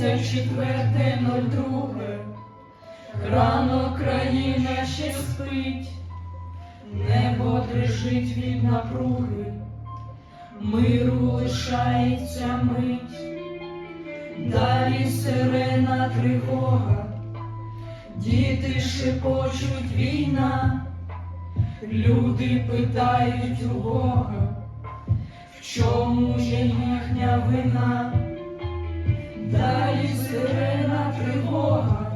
24.02 Рано країна ще спить, небо дрижить від напруги, миру лишається мить, далі сирена тривога, діти шепочуть війна, люди питають у Бога, в чому є їхня вина, далі сирена тривога.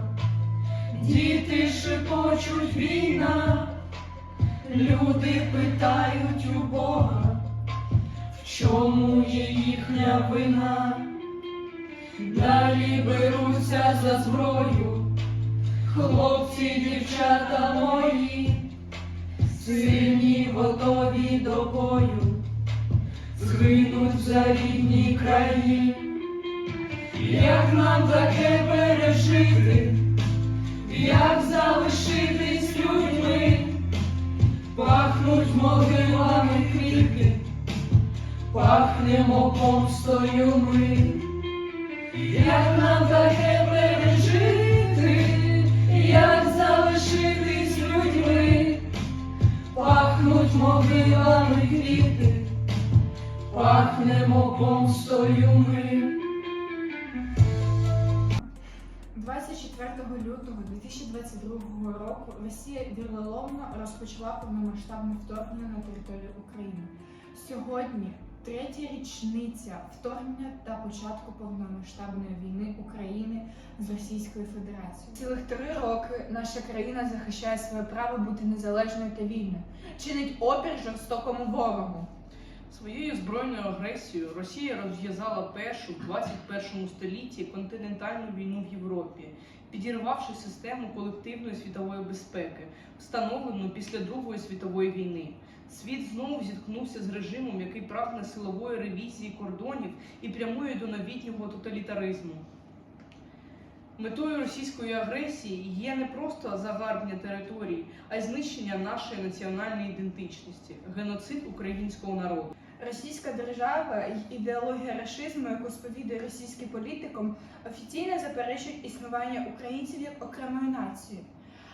Діти шепочуть війна, люди питають у Бога, в чому є їхня вина, далі беруться за зброю, хлопці, дівчата мої, сильні готові до бою, згинуть за рідні краї, як нам таке пережити? Як залишитись людьми, пахнуть могилами квіти, пахнемо помстою ми, як нам таке пережити, як залишитись людьми, пахнуть могилами квіти, пахнемо помстою ми. Лютого 2022 року Росія віроломно розпочала повномасштабне вторгнення на територію України. Сьогодні третя річниця вторгнення та початку повномасштабної війни України з Російською Федерацією. Цілих три роки наша країна захищає своє право бути незалежною та вільною, чинить опір жорстокому ворогу. Своєю збройною агресією Росія розв'язала першу в 21 столітті континентальну війну в Європі, підірвавши систему колективної світової безпеки, встановлену після Другої світової війни. Світ знову зіткнувся з режимом, який прагне силової ревізії кордонів і прямує до новітнього тоталітаризму. Метою російської агресії є не просто загарбання територій, а й знищення нашої національної ідентичності, геноцид українського народу. Російська держава і ідеологія рашизму, яку сповідує російський політикум, офіційно заперечують існування українців як окремої нації.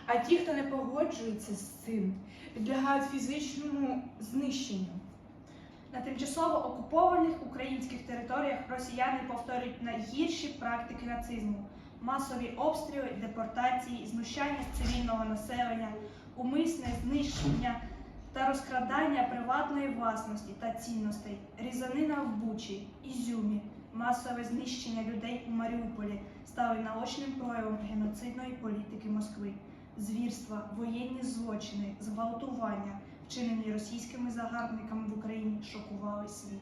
А ті, хто не погоджується з цим, підлягають фізичному знищенню. На тимчасово окупованих українських територіях росіяни повторюють найгірші практики нацизму: масові обстріли, депортації, знущання цивільного населення, умисне знищення та розкрадання приватної власності та цінностей, різанина в Бучі, Ізюмі, масове знищення людей у Маріуполі стали наочним проявом геноцидної політики Москви. Звірства, воєнні злочини, зґвалтування, вчинені російськими загарбниками в Україні, шокували світ.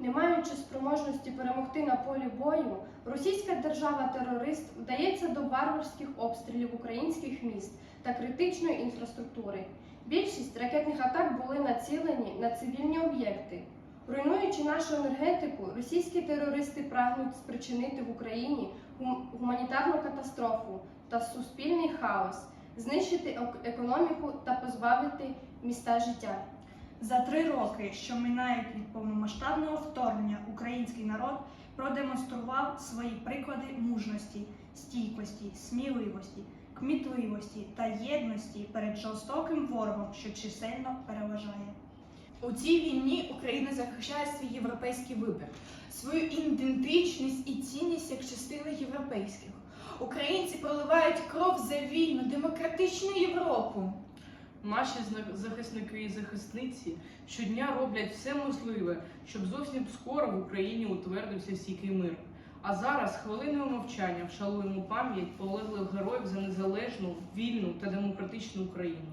Не маючи спроможності перемогти на полі бою, російська держава-терорист вдається до варварських обстрілів українських міст та критичної інфраструктури. Більшість ракетних атак були націлені на цивільні об'єкти. Руйнуючи нашу енергетику, російські терористи прагнуть спричинити в Україні гуманітарну катастрофу та суспільний хаос, знищити економіку та позбавити міста життя. За три роки, що минають від повномасштабного вторгнення, український народ продемонстрував свої приклади мужності, стійкості, сміливості, кмітливості та єдності перед жорстоким ворогом, що чисельно переважає. У цій війні Україна захищає свій європейський вибір, свою ідентичність і цінність як частину європейських. Українці проливають кров за вільну, демократичну Європу. Наші захисники і захисниці щодня роблять все можливе, щоб зовсім скоро в Україні утвердився стійкий мир. А зараз хвилиною мовчання вшалуємо пам'ять полеглих героїв за незалежну, вільну та демократичну Україну.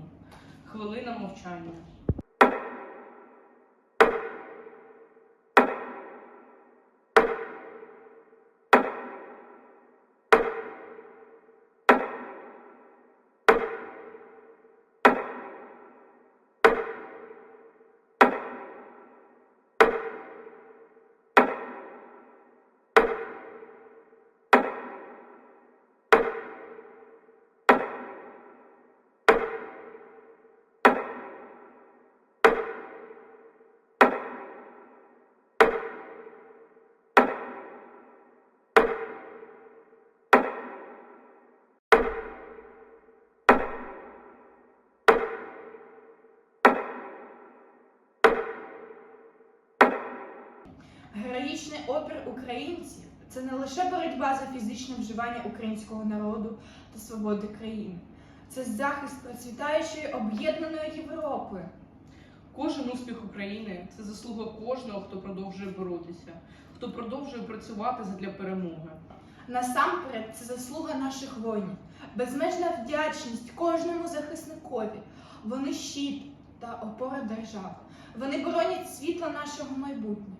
Хвилина мовчання. Героїчний опір українців це не лише боротьба за фізичне вживання українського народу та свободи країни, це захист процвітаючої об'єднаної Європи. Кожен успіх України це заслуга кожного, хто продовжує боротися, хто продовжує працювати задля перемоги. Насамперед, це заслуга наших воїнів, безмежна вдячність кожному захисникові. Вони щит та опора держави. Вони боронять світло нашого майбутнього,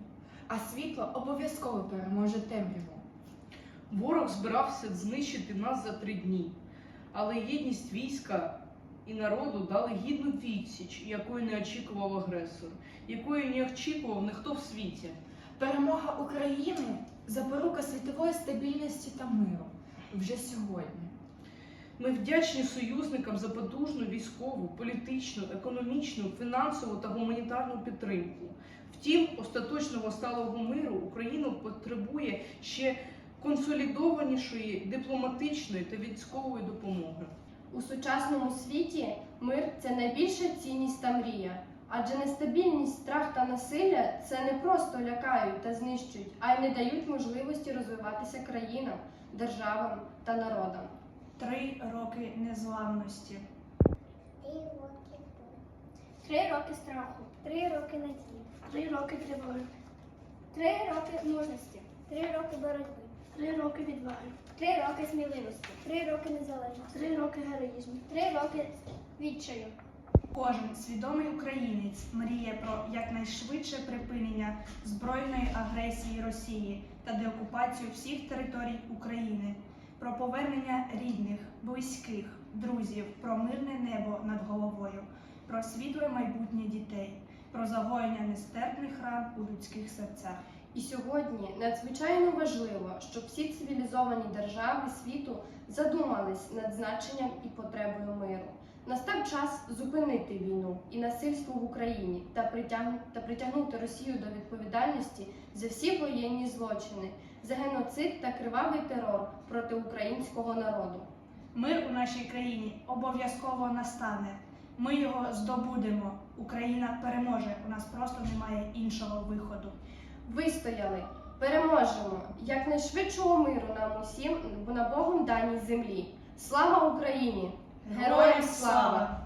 а світло обов'язково переможе темряву. Ворог збирався знищити нас за три дні, але єдність війська і народу дали гідну відсіч, якої не очікував агресор, якої не очікував ніхто в світі. Перемога України запорука світової стабільності та миру вже сьогодні. Ми вдячні союзникам за потужну військову, політичну, економічну, фінансову та гуманітарну підтримку. Втім, остаточного сталого миру Україна потребує ще консолідованішої дипломатичної та військової допомоги. У сучасному світі мир це найбільша цінність та мрія. Адже нестабільність, страх та насилля це не просто лякають та знищують, а й не дають можливості розвиватися країнам, державам та народам. Три роки незламності. Три роки болю. Три роки страху. Три роки надії. Три роки тривоги. Три роки мужності. Три роки боротьби. Три роки відваги. Три роки сміливості. Три роки незалежності. Три роки героїзму. Три роки відчаю. Кожен свідомий українець мріє про якнайшвидше припинення збройної агресії Росії та деокупацію всіх територій України, про повернення рідних, близьких, друзів, про мирне небо над головою, про світле майбутнє дітей, про загоєння нестерпних ран у людських серцях. І сьогодні надзвичайно важливо, щоб всі цивілізовані держави світу задумались над значенням і потребою миру. Настав час зупинити війну і насильство в Україні та та притягнути Росію до відповідальності за всі воєнні злочини, за геноцид та кривавий терор проти українського народу. Мир у нашій країні обов'язково настане. Ми його здобудемо. Україна переможе. У нас просто немає іншого виходу. Вистояли, переможемо якнайшвидшого миру нам усім на Богом даній землі. Слава Україні! Героям слава!